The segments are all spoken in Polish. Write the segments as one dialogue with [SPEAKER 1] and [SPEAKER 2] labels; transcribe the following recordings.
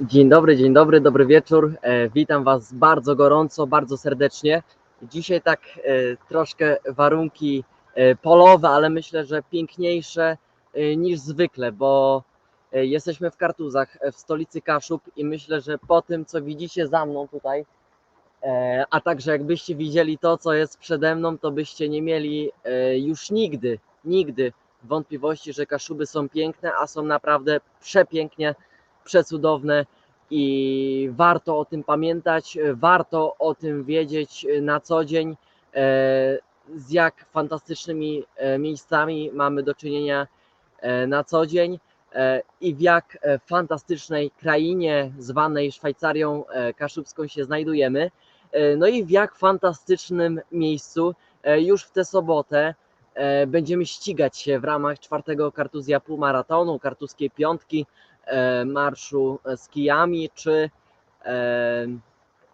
[SPEAKER 1] Dzień dobry, dzień dobry, dobry wieczór. E, witam Was bardzo gorąco, bardzo serdecznie. Dzisiaj tak e, troszkę warunki e, polowe, ale myślę, że piękniejsze e, niż zwykle, bo e, jesteśmy w Kartuzach, e, w stolicy Kaszub i myślę, że po tym, co widzicie za mną tutaj, e, a także jakbyście widzieli to, co jest przede mną, to byście nie mieli e, już nigdy, nigdy wątpliwości, że Kaszuby są piękne, a są naprawdę przepięknie przecudowne i warto o tym pamiętać, warto o tym wiedzieć na co dzień, e, z jak fantastycznymi e, miejscami mamy do czynienia e, na co dzień i w jak fantastycznej krainie zwanej Szwajcarią Kaszubską się znajdujemy. No i w jak fantastycznym miejscu już w tę sobotę będziemy ścigać się w ramach czwartego Kartuzja Półmaratonu, Kartuzkiej Piątki, marszu z kijami, czy e,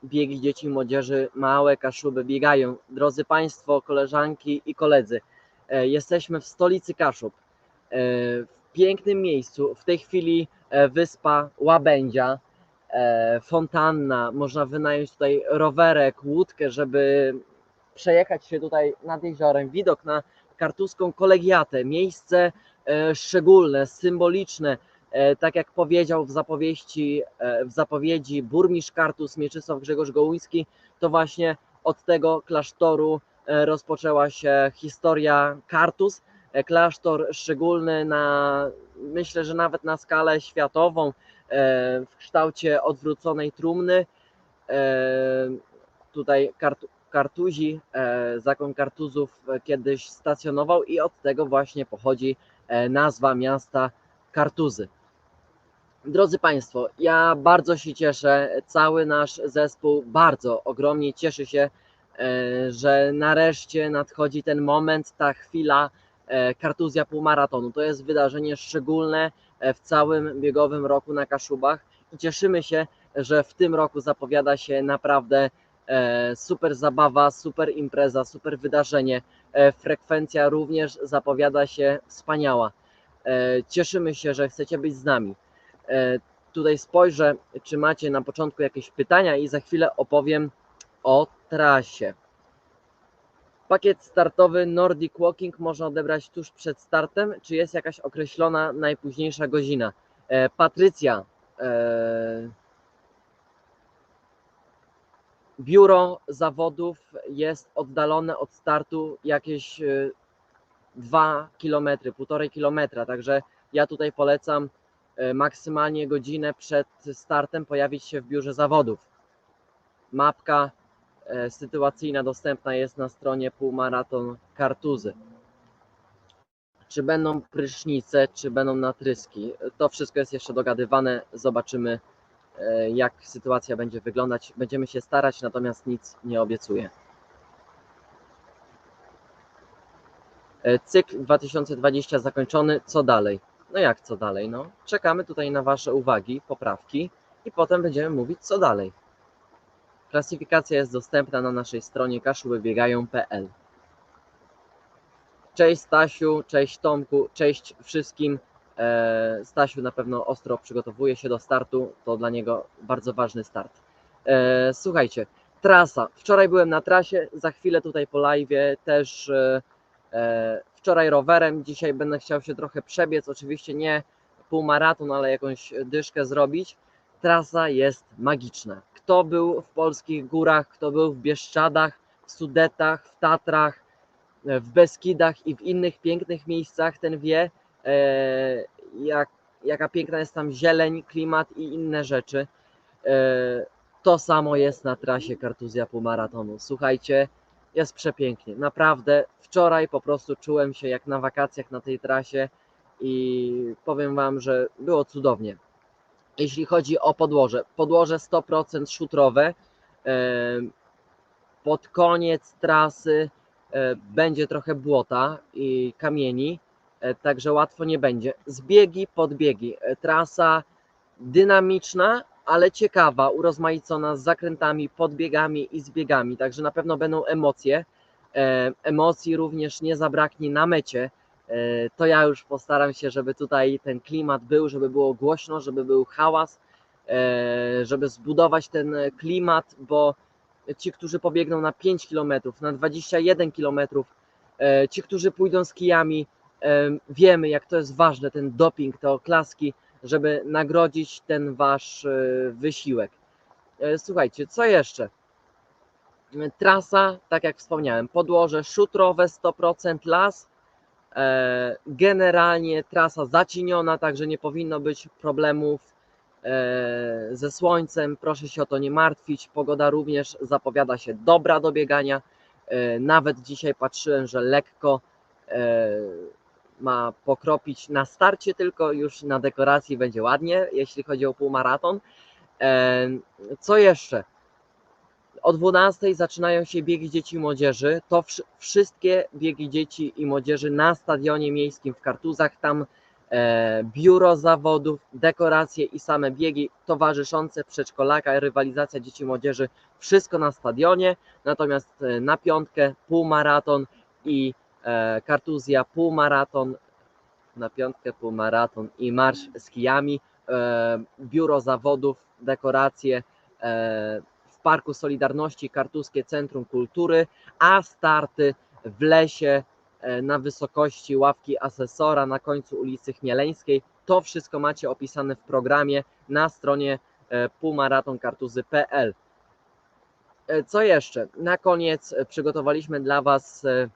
[SPEAKER 1] biegi dzieci i młodzieży, małe kaszuby biegają. Drodzy Państwo, koleżanki i koledzy, e, jesteśmy w stolicy Kaszub, e, w pięknym miejscu, w tej chwili e, wyspa Łabędzia, e, fontanna, można wynająć tutaj rowerek, łódkę, żeby przejechać się tutaj nad jeziorem, widok na kartuską kolegiatę, miejsce e, szczególne, symboliczne, E, tak jak powiedział w zapowiedzi, e, w zapowiedzi burmistrz Kartus Mieczysław Grzegorz Gołuński, to właśnie od tego klasztoru e, rozpoczęła się historia Kartus. E, Klasztor szczególny na, myślę, że nawet na skalę światową, e, w kształcie odwróconej trumny. E, Tutaj Kartu, Kartuzi, e, zakon Kartuzów e, kiedyś stacjonował i od tego właśnie pochodzi e, nazwa miasta Kartuzy. Drodzy Państwo, ja bardzo się cieszę, cały nasz zespół bardzo ogromnie cieszy się, e, że nareszcie nadchodzi ten moment, ta chwila e, Kartuzja Półmaratonu. To jest wydarzenie szczególne e, w całym biegowym roku na Kaszubach i cieszymy się, że w tym roku zapowiada się naprawdę super zabawa, super impreza, super wydarzenie. Frekwencja również zapowiada się wspaniała. Cieszymy się, że chcecie być z nami. E, Tutaj spojrzę, czy macie na początku jakieś pytania i za chwilę opowiem o trasie. Pakiet startowy Nordic Walking można odebrać tuż przed startem, czy jest jakaś określona najpóźniejsza godzina? E, Patrycja, e, biuro zawodów jest oddalone od startu jakieś e, 2 km, 1,5 km, także ja tutaj polecam maksymalnie godzinę przed startem pojawić się w biurze zawodów. Mapka e, sytuacyjna dostępna jest na stronie Półmaraton Kartuzy. Czy będą prysznice, czy będą natryski? To wszystko jest jeszcze dogadywane. Zobaczymy, e, jak sytuacja będzie wyglądać. Będziemy się starać, natomiast nic nie obiecuję. E, Cykl 2020 zakończony. Co dalej? No jak co dalej? No, czekamy tutaj na Wasze uwagi, poprawki i potem będziemy mówić co dalej. Klasyfikacja jest dostępna na naszej stronie kaszubybiegają.pl. Cześć Stasiu, cześć Tomku, cześć wszystkim. E, Stasiu na pewno ostro przygotowuje się do startu, to dla niego bardzo ważny start. E, Słuchajcie, trasa. Wczoraj byłem na trasie, za chwilę tutaj po live też e, wczoraj rowerem, dzisiaj będę chciał się trochę przebiec, oczywiście nie półmaraton, ale jakąś dyszkę zrobić. Trasa jest magiczna. Kto był w polskich górach, kto był w Bieszczadach, w Sudetach, w Tatrach, w Beskidach i w innych pięknych miejscach, ten wie, e, jak, jaka piękna jest tam zieleń, klimat i inne rzeczy. E, To samo jest na trasie Kartuzja Półmaratonu. Słuchajcie, jest przepięknie. Naprawdę wczoraj po prostu czułem się jak na wakacjach na tej trasie i powiem Wam, że było cudownie. Jeśli chodzi o podłoże, podłoże 100% szutrowe. em, Pod koniec trasy e, będzie trochę błota i kamieni, e, także łatwo nie będzie. Zbiegi, podbiegi. E, Trasa dynamiczna, ale ciekawa, urozmaicona z zakrętami, podbiegami i zbiegami, także na pewno będą emocje. E, Emocji również nie zabraknie na mecie. E, To ja już postaram się, żeby tutaj ten klimat był, żeby było głośno, żeby był hałas, e, żeby zbudować ten klimat, bo ci, którzy pobiegną na 5 km, na 21 km, ci, którzy pójdą z kijami, wiemy, jak to jest ważne, ten doping, te oklaski, żeby nagrodzić ten wasz e, wysiłek. E, Słuchajcie, co jeszcze? Trasa, tak jak wspomniałem, podłoże szutrowe 100% las. E, Generalnie trasa zacieniona, także nie powinno być problemów e, ze słońcem. Proszę się o to nie martwić. Pogoda również zapowiada się dobra do biegania. E, Nawet dzisiaj patrzyłem, że lekko e, ma pokropić na starcie, tylko już na dekoracji będzie ładnie, jeśli chodzi o półmaraton. Co jeszcze? O 12 zaczynają się biegi dzieci i młodzieży. To wsz- wszystkie biegi dzieci i młodzieży na stadionie miejskim w Kartuzach. Tam e, biuro zawodów, dekoracje i same biegi towarzyszące przedszkolaka, rywalizacja dzieci i młodzieży. Wszystko na stadionie. Natomiast e, na piątkę półmaraton i Kartuzja półmaraton. Na piątkę półmaraton i marsz z kijami. E, biuro zawodów, dekoracje. E, w Parku Solidarności Kartuskie Centrum Kultury, a starty w lesie e, na wysokości ławki asesora na końcu ulicy Chmieleńskiej. To wszystko macie opisane w programie na stronie e, półmaratonkartuzy.pl. E, Co jeszcze? Na koniec e, przygotowaliśmy dla Was e,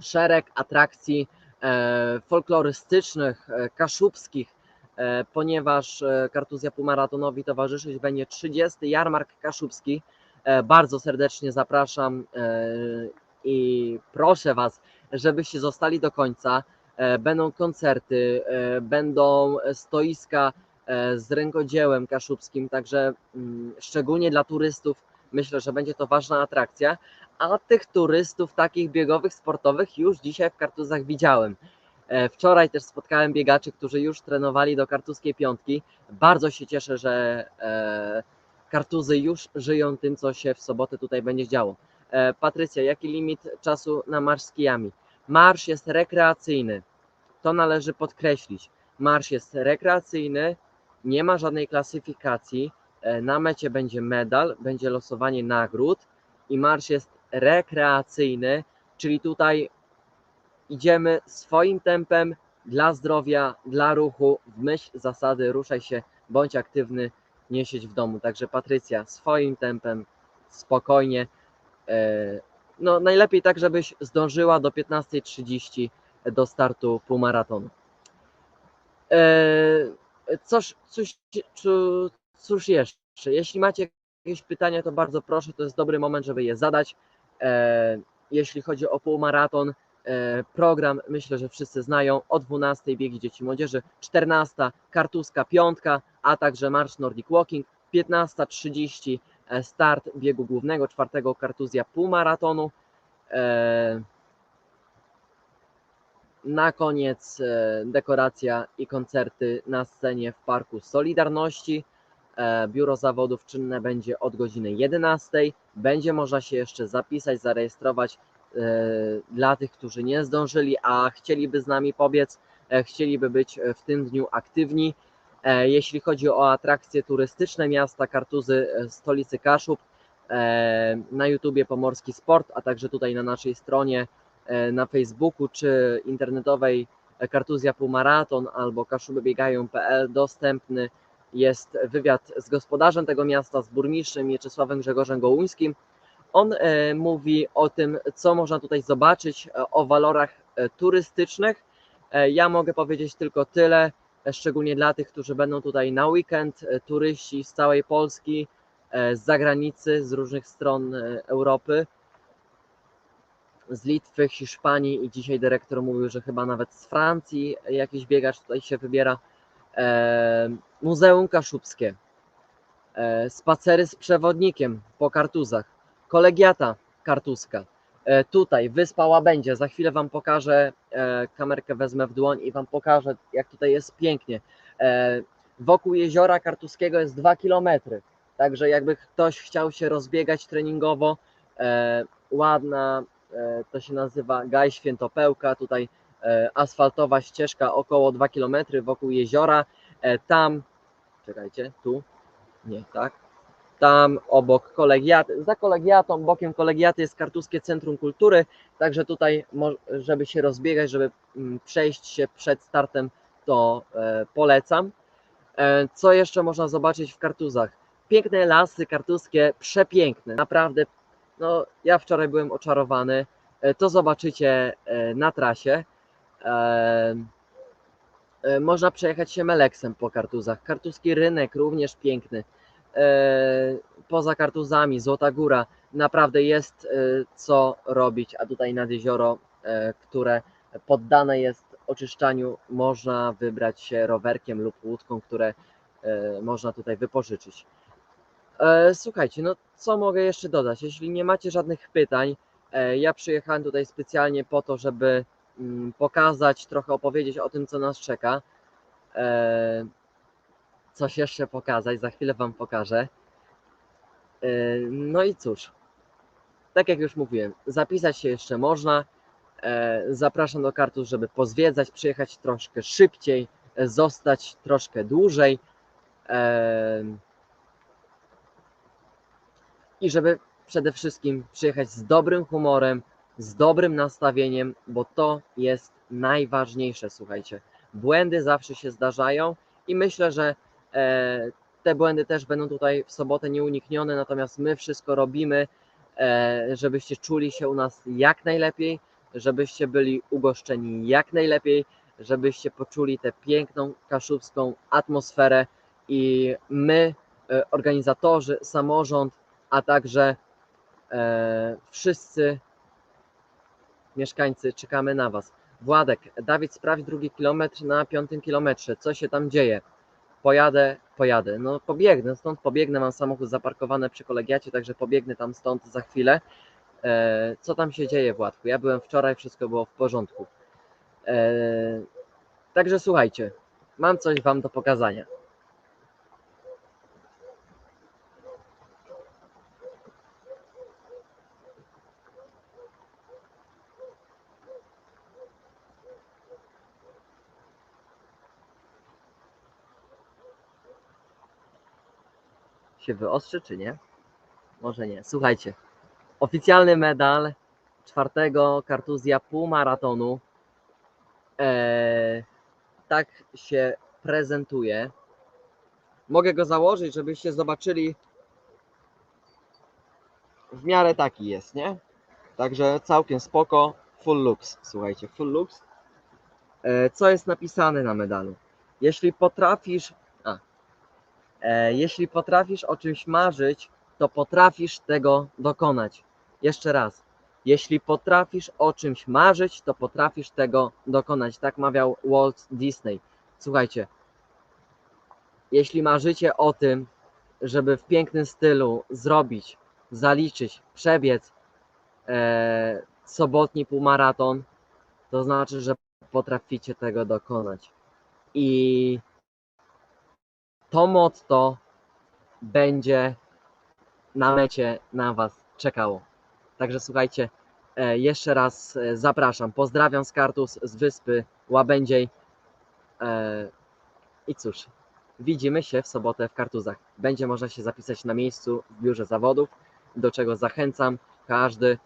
[SPEAKER 1] szereg atrakcji e, folklorystycznych, e, kaszubskich, e, ponieważ Kartuzja Półmaratonowi towarzyszyć będzie 30. Jarmark Kaszubski. Bardzo serdecznie zapraszam i proszę Was, żebyście zostali do końca. Będą koncerty, będą stoiska z rękodziełem kaszubskim, także mm, szczególnie dla turystów myślę, że będzie to ważna atrakcja. A tych turystów takich biegowych, sportowych już dzisiaj w Kartuzach widziałem. E, Wczoraj też spotkałem biegaczy, którzy już trenowali do kartuskiej piątki. Bardzo się cieszę, że e, kartuzy już żyją tym, co się w sobotę tutaj będzie działo. E, Patrycja, jaki limit czasu na marsz z kijami? Marsz jest rekreacyjny. To należy podkreślić. Marsz jest rekreacyjny, nie ma żadnej klasyfikacji. E, Na mecie będzie medal, będzie losowanie nagród i marsz jest rekreacyjny, czyli tutaj idziemy swoim tempem dla zdrowia, dla ruchu, w myśl zasady ruszaj się, bądź aktywny, nie siedź w domu. Także Patrycja, swoim tempem, spokojnie. E, No najlepiej tak, żebyś zdążyła do 15.30 do startu półmaratonu. E, Cóż, cóż, jeszcze? Jeśli macie jakieś pytania, to bardzo proszę, to jest dobry moment, żeby je zadać. E, Jeśli chodzi o półmaraton, e, program myślę, że wszyscy znają. O 12 biegi dzieci i młodzieży, 14 kartuska piątka, a także marsz Nordic Walking, 15.30 e, start biegu głównego, czwartego kartuzja półmaratonu. Na koniec dekoracja i koncerty na scenie w Parku Solidarności. E, Biuro zawodów czynne będzie od godziny 11. Będzie można się jeszcze zapisać, zarejestrować e, dla tych, którzy nie zdążyli, a chcieliby z nami pobiec, e, chcieliby być w tym dniu aktywni. Jeśli chodzi o atrakcje turystyczne miasta Kartuzy, stolicy Kaszub, na YouTubie Pomorski Sport, a także tutaj na naszej stronie na Facebooku czy internetowej Kartuzja Półmaraton albo kaszubybiegają.pl dostępny jest wywiad z gospodarzem tego miasta, z burmistrzem Mieczysławem Grzegorzem Gołuńskim. On e, mówi o tym, co można tutaj zobaczyć, e, o walorach e, turystycznych. Ja mogę powiedzieć tylko tyle, szczególnie dla tych, którzy będą tutaj na weekend, turyści z całej Polski, z zagranicy, z różnych stron Europy, z Litwy, Hiszpanii i dzisiaj dyrektor mówił, że chyba nawet z Francji jakiś biegacz tutaj się wybiera. E, Muzeum Kaszubskie, e, spacery z przewodnikiem po kartuzach, kolegiata kartuska. E, Tutaj wyspa Łabędzie, za chwilę Wam pokażę, kamerkę wezmę w dłoń i Wam pokażę, jak tutaj jest pięknie. Wokół jeziora kartuskiego jest 2 km, także jakby ktoś chciał się rozbiegać treningowo, ładna, to się nazywa Gaj Świętopełka, tutaj asfaltowa ścieżka około 2 km wokół jeziora. E, Tam, czekajcie, tu, Nie, tak? Tam obok kolegiaty, za kolegiatą, bokiem kolegiaty jest Kartuskie Centrum Kultury, także tutaj, żeby się rozbiegać, żeby mm, przejść się przed startem, to e, polecam. E, Co jeszcze można zobaczyć w Kartuzach? Piękne lasy kartuskie, przepiękne, naprawdę. No, ja wczoraj byłem oczarowany. E, To zobaczycie e, na trasie. E, Można przejechać się Meleksem po Kartuzach. Kartuski rynek również piękny. E, Poza Kartuzami, Złota Góra, naprawdę jest e, co robić, a tutaj nad jezioro, które poddane jest oczyszczaniu, można wybrać się rowerkiem lub łódką, które można tutaj wypożyczyć. Słuchajcie, no co mogę jeszcze dodać? Jeśli nie macie żadnych pytań, ja przyjechałem tutaj specjalnie po to, żeby pokazać, trochę opowiedzieć o tym, co nas czeka. E, Coś jeszcze pokazać, za chwilę Wam pokażę. E, No i cóż, tak jak już mówiłem, zapisać się jeszcze można. E, Zapraszam do kartu, żeby pozwiedzać, przyjechać troszkę szybciej, zostać troszkę dłużej. I żeby przede wszystkim przyjechać z dobrym humorem, z dobrym nastawieniem, bo to jest najważniejsze, słuchajcie. Błędy zawsze się zdarzają i myślę, że e, te błędy też będą tutaj w sobotę nieuniknione, natomiast my wszystko robimy, e, żebyście czuli się u nas jak najlepiej, żebyście byli ugoszczeni jak najlepiej, żebyście poczuli tę piękną kaszubską atmosferę i my, e, organizatorzy, samorząd, a także e, wszyscy mieszkańcy czekamy na Was. Władek, Dawid, sprawdź drugi kilometr na piątym kilometrze. Co się tam dzieje? Pojadę, pojadę. No pobiegnę, stąd pobiegnę. Mam samochód zaparkowany przy kolegiacie, także pobiegnę tam stąd za chwilę. E, co tam się dzieje, Władku? Ja byłem wczoraj, wszystko było w porządku. E, także słuchajcie, mam coś Wam do pokazania. Się wyostrzy, czy nie? Może nie. Słuchajcie, oficjalny medal czwartego kartuzja półmaratonu. Eee, tak się prezentuje. Mogę go założyć, żebyście zobaczyli. W miarę taki jest, nie? Także całkiem spoko. Full looks. Słuchajcie, full looks. Eee, co jest napisane na medalu? Jeśli potrafisz. Eee, jeśli potrafisz o czymś marzyć, to potrafisz tego dokonać. Jeszcze raz. Jeśli potrafisz o czymś marzyć, to potrafisz tego dokonać. Tak mawiał Walt Disney. Słuchajcie, jeśli marzycie o tym, żeby w pięknym stylu zrobić, zaliczyć, przebiec e, sobotni półmaraton, to znaczy, że potraficie tego dokonać. I to motto będzie na mecie na Was czekało. Także słuchajcie, e, jeszcze raz e, zapraszam. Pozdrawiam z Kartus z wyspy Łabędziej. E, I cóż, widzimy się w sobotę w Kartuzach. Będzie można się zapisać na miejscu w biurze zawodów, do czego zachęcam. Każdy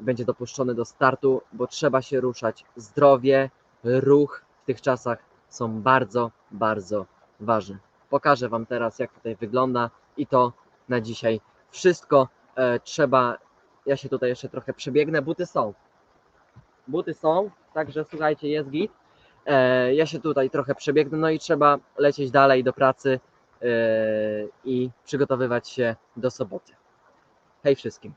[SPEAKER 1] będzie dopuszczony do startu, bo trzeba się ruszać. Zdrowie, ruch w tych czasach są bardzo, bardzo ważne. Pokażę Wam teraz, jak tutaj wygląda i to na dzisiaj wszystko. E, trzeba, ja się tutaj jeszcze trochę przebiegnę, buty są. Buty są, także słuchajcie, jest git. E, ja się tutaj trochę przebiegnę, no i trzeba lecieć dalej do pracy e, i przygotowywać się do soboty. Hej wszystkim.